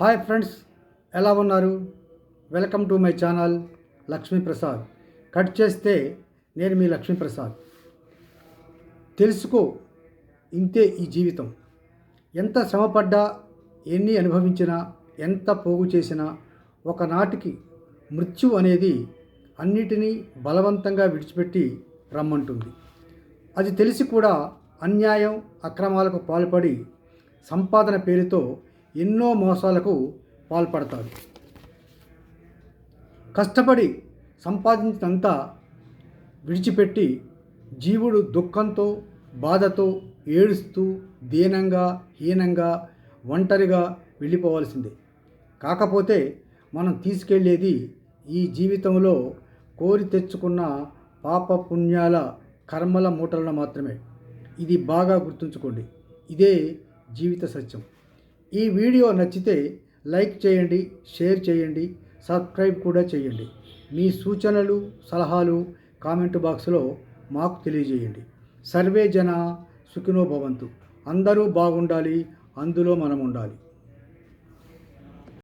Hi friends ఎలా ఉన్నారు? Welcome to my channel Lakshmiprasad cut చేస్తే నేను మీ లక్ష్మీప్రసాద్ తెలుసుకో ఇంతే ఈ జీవితం. ఎంత శ్రమపడ్డా ఎన్ని అనుభవించినా ఎంత పోగు చేసినా ఒకనాటికి మృత్యు అనేది అన్నిటినీ బలవంతంగా విడిచిపెట్టి రమ్మంటుంది. అది తెలిసి కూడా అన్యాయం అక్రమాలకు పాల్పడి సంపాదన పేరుతో ఎన్నో మోసాలకు పాల్పడతాడు. కష్టపడి సంపాదించినంతా విడిచిపెట్టి జీవుడు దుఃఖంతో బాధతో ఏడుస్తూ దీనంగా హీనంగా ఒంటరిగా వెళ్ళిపోవాల్సిందే. కాకపోతే మనం తీసుకెళ్ళేది ఈ జీవితంలో కోరి తెచ్చుకున్న పాప పుణ్యాల కర్మల మూటలను మాత్రమే. ఇది బాగా గుర్తుంచుకోండి. ఇదే జీవిత సత్యం. ఈ వీడియో నచ్చితే లైక్ చేయండి షేర్ చేయండి సబ్స్క్రైబ్ కూడా చేయండి. మీ సూచనలు సలహాలు కామెంట్ బాక్స్లో మాకు తెలియజేయండి. సర్వే జన సుఖినో భవంతు. అందరూ బాగుండాలి అందులో మనం ఉండాలి